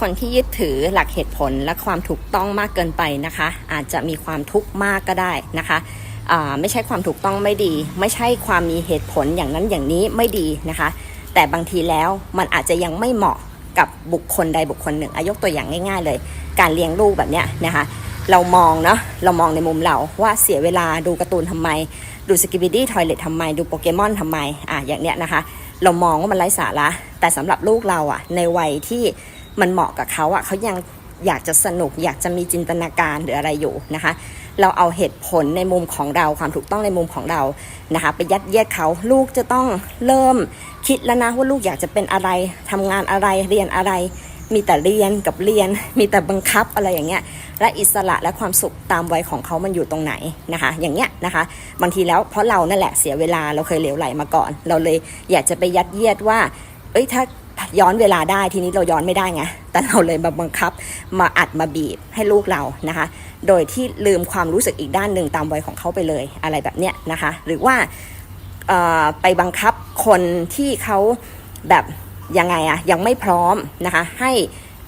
คนที่ยึดถือหลักเหตุผลและความถูกต้องมากเกินไปนะคะ อาจจะมีความทุกข์มากก็ได้นะคะไม่ใช่ความถูกต้องไม่ดี ไม่ใช่ความมีเหตุผลอย่างนั้นอย่างนี้ไม่ดีนะคะ แต่บางทีแล้วมันอาจจะยังไม่เหมาะกับบุคคลใดบุคคลหนึ่งอายกตัวอย่างง่าย ๆ เลย การเลี้ยงลูกแบบเนี้ยนะคะ เรามองเนาะเรามองในมุมเราว่าเสียเวลาดูการ์ตูนทำไม ดูสกิบิดี้ทอยเลททำไม ดูโปเกมอนทำไมอะอย่างเนี้ยนะคะ เรามองว่ามันไร้สาระแต่สำหรับลูกเราอะในวัยที่ มันเหมาะกับเขาอะเขายังอยากจะสนุกอยากจะมีจินตนาการหรืออะไรอยู่นะคะ เราเอาเหตุผลในมุมของเราความถูกต้องในมุมของเรานะคะไปยัดเยียดเขาลูกจะต้องเริ่มคิดแล้วนะว่าลูกอยากจะเป็นอะไรทำงานอะไรเรียนอะไร มีแต่เรียนกับเรียน มีแต่บังคับอะไรอย่างเงี้ยและอิสระและความสุขตามวัยของเขามันอยู่ตรงไหนนะคะ อย่างเงี้ยนะคะ บางทีแล้วเพราะเรานั่นแหละเสียเวลาเราเคยเหลวไหลมาก่อน เราเลยอยากจะไปยัดเยียดว่า เอ้ยถ้า ย้อนเวลาได้ทีนี้เราย้อนไม่ได้ไงแต่เราเลยมาบังคับมาอัดมาบีบให้ลูกเรานะคะ โดยที่ลืมความรู้สึกอีกด้านหนึ่งตามวัยของเขาไปเลยอะไรแบบเนี้ยนะคะ หรือว่าไปบังคับคนที่เขาแบบยังไงอะยังไม่พร้อมนะคะ ให้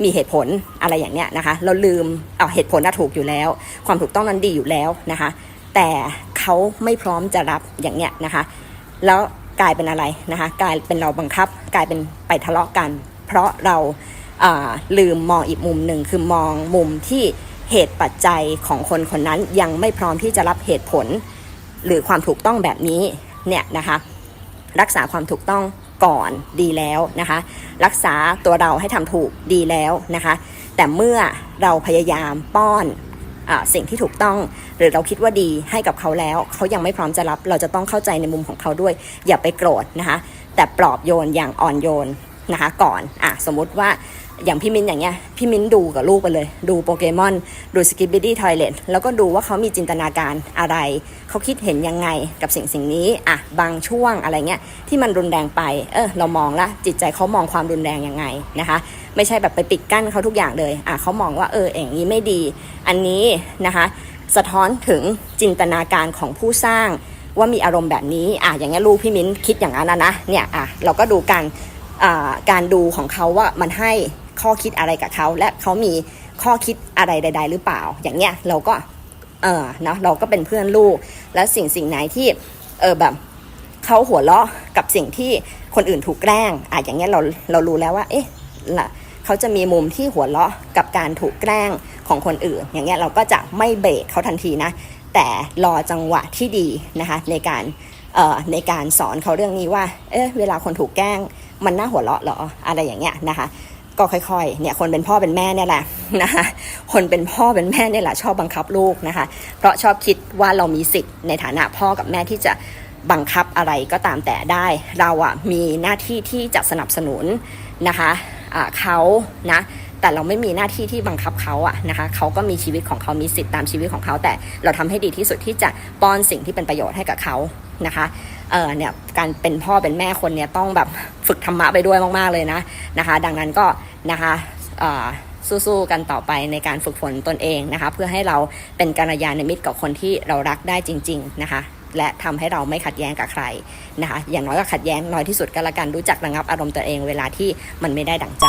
มีเหตุผลอะไรอย่างเนี้ยนะคะ เราลืมเอาเหตุผลน่ะถูกอยู่แล้ว ความถูกต้องนั้นดีอยู่แล้วนะคะ แต่เขาไม่พร้อมจะรับอย่างเนี้ยนะคะ แล้ว กลายเป็นอะไรนะคะกลายเป็นเราบังคับ กลายเป็นไปทะเลาะกัน เพราะเราาลืมมองอีกมุมหนึ่งคือมองมุมที่เหตุปัจจัยของคนคนนั้นยังไม่พร้อมที่จะรับเหตุผล หรือความถูกต้องแบบนี้เนี่ยนะคะรักษาความถูกต้องก่อนดีแล้วนะคะ รักษาตัวเราให้ทำถูกดีแล้วนะคะ แต่เมื่อเราพยายามป้อน สิ่งที่ถูกต้อง หรือเราคิดว่าดีให้กับเขาแล้ว เขายังไม่พร้อมจะรับ เราจะต้องเข้าใจในมุมของเขาด้วย อย่าไปโกรธนะคะ แต่ปลอบโยนอย่างอ่อนโยน นะคะก่อนอะสมมุติว่าอย่างพี่มิ้นอย่างเงี้ยพี่มิ้นดูกับลูกไปเลย ดูโปเกมอน ดูสกิบบิดี้ทอยเลทแล้วก็ดูว่าเขามีจินตนาการอะไร เขาคิดเห็นยังไงกับสิ่งสิ่งนี้อะบางช่วงอะไรเงี้ยที่มันรุนแรงไปเออเรามองละจิตใจเขามองความรุนแรงยังไงนะคะ ไม่ใช่แบบไปปิดกั้นเขาทุกอย่างเลยอะเขามองว่าเอออย่างนี้ไม่ดี อันนี้นะคะ สะท้อนถึงจินตนาการของผู้สร้างว่ามีอารมณ์แบบนี้อะอย่างเงี้ยลูกพี่มิ้นคิดอย่างนั้นนะนะเนี่ยอะเราก็ดูการอ่า การดูของเขาว่ามันให้ข้อคิดอะไรกับเขา และเขามีข้อคิดอะไรใด ๆ หรือเปล่า อย่างเงี้ยเราก็เออเนาะเราก็เป็นเพื่อนลูก แล้วสิ่งสิ่งไหนที่เออแบบเขาหัวเราะกับสิ่งที่คนอื่นถูกแกล้งอะอย่างเงี้ยเราเรารู้แล้วว่า เอ๊ะละเขาจะมีมุมที่หัวเราะกับการถูกแกล้งของคนอื่น อย่างเงี้ยเราก็จะไม่เบรกเขาทันทีนะ แต่รอจังหวะที่ดีนะคะในการในการสอนเขาเรื่องนี้ว่า เอ๊ะเวลาคนถูกแกล้ง มันน่าหัวเราะเหรออะไรอย่างเงี้ยนะคะ ก็ค่อยๆ เนี่ยคนเป็นพ่อเป็นแม่เนี่ยแหละนะคะคนเป็นพ่อเป็นแม่เนี่ยแหละชอบบังคับลูกนะคะ เพราะชอบคิดว่าเรามีสิทธิ์ในฐานะพ่อกับแม่ที่จะบังคับอะไรก็ตามแต่ได้ เราอะมีหน้าที่ที่จะสนับสนุนนะคะะเขานะ แต่เราไม่มีหน้าที่ที่บังคับเขาอะนะคะเขาก็มีชีวิตของเขามีสิทธิ์ตามชีวิตของเขา แต่เราทำให้ดีที่สุดที่จะป้อนสิ่งที่เป็นประโยชน์ให้กับเขานะคะเออเนี่ยการเป็นพ่อเป็นแม่คนเนี่ยต้องแบบฝึกธรรมะไปด้วยมาก ๆ เลยนะนะคะ ดังนั้นก็นะคะสู้ๆกันต่อไปในการฝึกฝนตนเองนะคะ เพื่อให้เราเป็นกัลยาณมิตรกับคนที่เรารักได้จริง ๆ นะคะและทำให้เราไม่ขัดแย้งกับใครนะคะ อย่างน้อยก็ขัดแย้งน้อยที่สุดก็แล้วกันรู้จักระงับอารมณ์ตัวเองเวลาที่มันไม่ได้ดั่งใจ